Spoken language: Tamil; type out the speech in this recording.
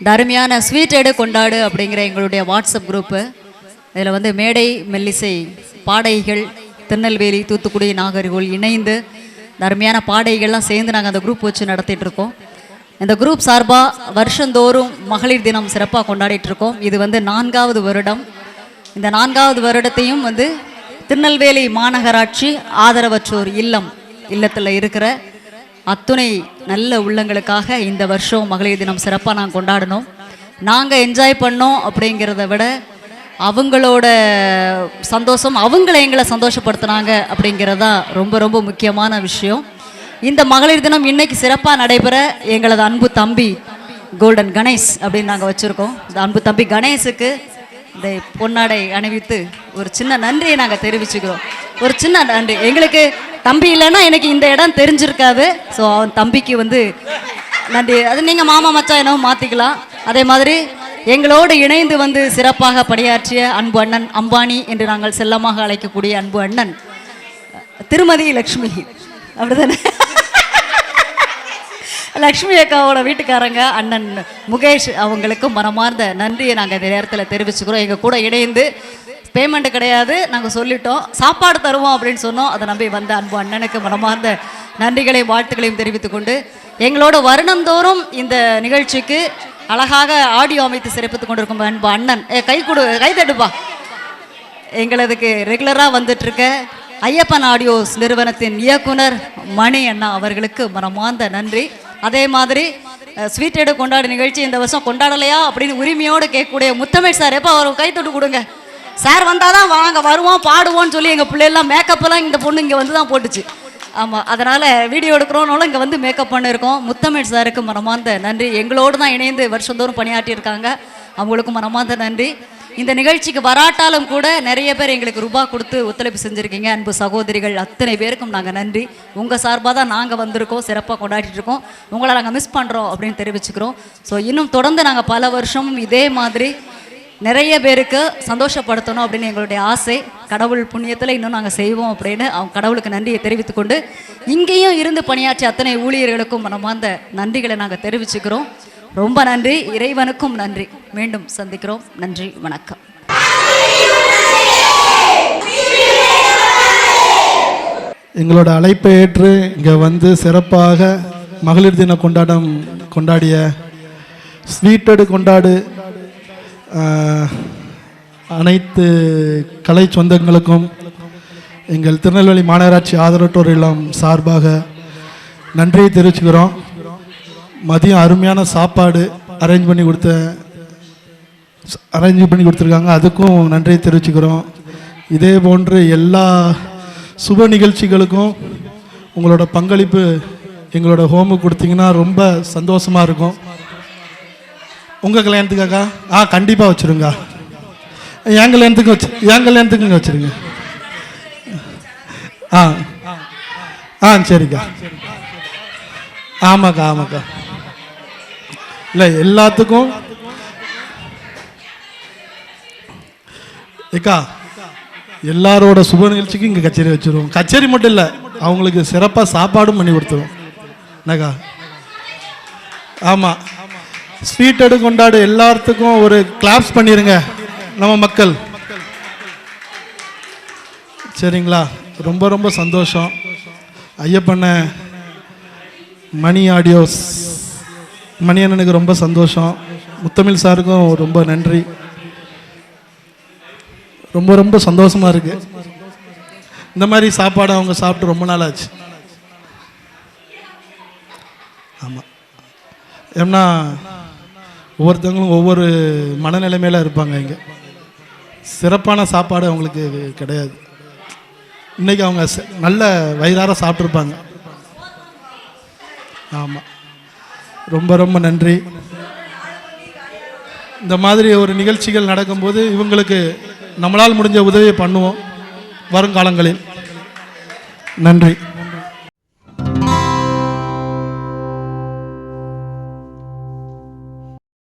இந்த அருமையான ஸ்வீட் எடு கொண்டாடு அப்படிங்கிற எங்களுடைய வாட்ஸ்அப் குரூப்பு இதில் வந்து மேடை மெல்லிசை பாடைகள் திருநெல்வேலி தூத்துக்குடி நாகர்கோவில் இணைந்து இந்த அருமையான பாடைகள்லாம் சேர்ந்து நாங்கள் அந்த குரூப் வச்சு நடத்திட்டுருக்கோம் இந்த குரூப் சார்பாக வருஷந்தோறும் மகளிர் தினம் சிறப்பாக கொண்டாடிட்டு இருக்கோம். இது வந்து நான்காவது வருடம். இந்த நான்காவது வருடத்தையும் வந்து திருநெல்வேலி மாநகராட்சி ஆதரவற்றோர் இல்லம் இல்லத்தில் இருக்கிற அத்துணை நல்ல உள்ளங்களுக்காக இந்த வருஷம் மகளிர் தினம் சிறப்பாக நாங்கள் கொண்டாடணும். நாங்கள் என்ஜாய் பண்ணோம் அப்படிங்கிறத விட அவங்களோட சந்தோஷம் அவங்கள எங்களை சந்தோஷப்படுத்துனாங்க அப்படிங்கிறது தான் ரொம்ப ரொம்ப முக்கியமான விஷயம். இந்த மகளிர் தினம் இன்னைக்கு சிறப்பாக நடைபெற எங்களது அன்பு தம்பி கோல்டன் கணேஷ் அப்படின்னு நாங்கள் வச்சுருக்கோம். இந்த அன்பு தம்பி கணேஷுக்கு இந்த பொன்னாடை அணிவித்து ஒரு சின்ன நன்றியை நாங்கள் தெரிவிச்சுக்கிறோம். ஒரு சின்ன நன்றி. எங்களுக்கு தம்பி இல்லைன்னா எனக்கு இந்த இடம் தெரிஞ்சிருக்காது. ஸோ அவன் தம்பிக்கு வந்து நன்றி. அது நீங்கள் மாமா மச்சான் என்னவோ மாற்றிக்கலாம் அதே மாதிரி எங்களோடு இணைந்து வந்து சிறப்பாக பணியாற்றிய அன்பு அண்ணன் அம்பானி என்று நாங்கள் செல்லமாக அழைக்கக்கூடிய அன்பு அண்ணன் திருமதி லக்ஷ்மி. அப்படிதானே? லக்ஷ்மி அக்காவோட வீட்டுக்காரங்க அண்ணன் முகேஷ் அவங்களுக்கும் மனமார்ந்த நன்றியை நாங்கள் இந்த நேரத்தில் தெரிவிச்சுக்கிறோம். எங்கள் கூட இணைந்து பேமெண்ட் கிடையாது. நாங்கள் சொல்லிட்டோம். சாப்பாடு தருவோம் அப்படின்னு சொன்னோம். அதை நம்பி வந்த அன்பு அண்ணனுக்கு மனமார்ந்த நன்றிகளையும் வாழ்த்துக்களையும் தெரிவித்துக் கொண்டு எங்களோட வருடந்தோறும் இந்த நிகழ்ச்சிக்கு அழகாக ஆடியோ அமைத்து சிறப்பித்துக் கொண்டிருக்கும் அன்பு அண்ணன். ஏ கை கொடு கை தட்டுப்பா. எங்களதுக்கு ரெகுலராக வந்துட்டுருக்க ஐயப்பன் ஆடியோஸ் நிறுவனத்தின் இயக்குனர் மணி அண்ணா அவர்களுக்கு மனமார்ந்த நன்றி. அதே மாதிரி ஸ்வீட் எடு கொண்டாடு நிகழ்ச்சி இந்த வருஷம் கொண்டாடலையா அப்படின்னு உரிமையோடு கேட்கக்கூடிய முத்தமிழ் சார் எப்போ அவர் கை தொட்டு கொடுங்க. சார் வந்தால் தான் வாங்க வருவோம் பாடுவோம்னு சொல்லி எங்கள் பிள்ளையெல்லாம் மேக்கப்பெல்லாம் இந்த பொண்ணு இங்கே வந்து தான் போட்டுச்சு. ஆமாம் அதனால் வீடியோ எடுக்கிறோனாலும் இங்கே வந்து மேக்கப் பண்ணியிருக்கோம் முத்தமிழ் சாருக்கு மனமார்ந்த நன்றி. எங்களோடு தான் இணைந்து வருஷந்தோறும் பணியாற்றியிருக்காங்க. அவங்களுக்கும் மனமார்ந்த நன்றி. இந்த நிகழ்ச்சிக்கு வராட்டாலும் கூட நிறைய பேர் எங்களுக்கு ரூபா கொடுத்து ஒத்துழைப்பு செஞ்சுருக்கீங்க. அன்பு சகோதரிகள் அத்தனை பேருக்கும் நாங்கள் நன்றி. உங்கள் சார்பாக தான் நாங்கள் வந்திருக்கோம் சிறப்பாக கொண்டாடிட்டு இருக்கோம். உங்களை நாங்கள் மிஸ் பண்ணுறோம் அப்படின்னு தெரிவிச்சுக்கிறோம். ஸோ இன்னும் தொடர்ந்து நாங்கள் பல வருஷமும் இதே மாதிரி நிறைய பேருக்கு சந்தோஷப்படுத்தணும் அப்படின்னு எங்களுடைய ஆசை. கடவுள் புண்ணியத்தில் இன்னும் நாங்கள் செய்வோம் அப்படின்னு அவங்க கடவுளுக்கு நன்றியை தெரிவித்துக்கொண்டு இங்கேயும் இருந்து பணியாற்றிய அத்தனை ஊழியர்களுக்கும் மனமார்ந்த நன்றிகளை நாங்கள் தெரிவிச்சுக்கிறோம். ரொம்ப நன்றி. இறைவனுக்கும் நன்றி. மீண்டும் சந்திக்கிறோம். நன்றி. வணக்கம். எங்களோட அழைப்பை ஏற்று இங்கே வந்து சிறப்பாக மகளிர் தின கொண்டாடம் கொண்டாடிய ஸ்வீட்டடு கொண்டாடு அனைத்து கலை சொந்தங்களுக்கும் எங்கள் திருநெல்வேலி மாநகராட்சி ஆதரவற்றோர் இல்லம் சார்பாக நன்றியை தெரிவிச்சுக்கிறோம். மதியம் அருமையான சாப்பாடு அரேஞ்ச் பண்ணி கொடுத்த அரேஞ்ச் பண்ணி கொடுத்துருக்காங்க. அதுக்கும் நன்றியை தெரிவிச்சுக்கிறோம். இதே போன்று எல்லா சுப நிகழ்ச்சிகளுக்கும் உங்களோட பங்களிப்பு எங்களோட ஹோமுக்கு கொடுத்தீங்கன்னா ரொம்ப சந்தோஷமாக இருக்கும். உங்கள் கல்யாணத்துக்காக்கா ஆ கண்டிப்பாக வச்சுருங்க. என் கல்யாணத்துக்கு வச்சு என் கல்யாணத்துக்குங்க வச்சுருங்க. ஆ. ஆ சரிக்கா. ஆமாக்கா ஆமாக்கா. இல்லை எல்லாத்துக்கும் ஏக்கா எல்லாரோட சுப நிகழ்ச்சிக்கும் இங்கே கச்சேரி வச்சிருவோம். கச்சேரி மட்டும் இல்லை அவங்களுக்கு சிறப்பாக சாப்பாடும் பண்ணி கொடுத்துருவோம். என்னக்கா? ஆமாம் ஸ்வீட் எடு கொண்டாடு எல்லாத்துக்கும் ஒரு கிளாப்ஸ் பண்ணிடுங்க நம்ம மக்கள். சரிங்களா? ரொம்ப ரொம்ப சந்தோஷம். ஐயப்பண்ண மணி ஆடியோஸ் மணி அண்ணனுக்கு ரொம்ப சந்தோஷம். முத்தமிழ் சாருக்கும் ரொம்ப நன்றி. ரொம்ப ரொம்ப சந்தோஷமா இருக்கு. இந்த மாதிரி சாப்பாடு அவங்க சாப்பிட்டு ரொம்ப நாள் ஆச்சு. ஆமாம் ஏன்னா ஒவ்வொருத்தவங்களும் ஒவ்வொரு மனநிலைமையில இருப்பாங்க இங்கே. சிறப்பான சாப்பாடு அவங்களுக்கு கிடையாது. இன்னைக்கு அவங்க ச- நல்ல வயிறார சாப்பிட்ருப்பாங்க ஆமாம் ரொம்ப ரொம்ப நன்றி. இந்த மாதிரி ஒரு நிகழ்ச்சிகள் நடக்கும்போது இவங்களுக்கு நம்மளால் முடிஞ்ச உதவியை பண்ணுவோம். வருங்காலங்களில். நன்றி.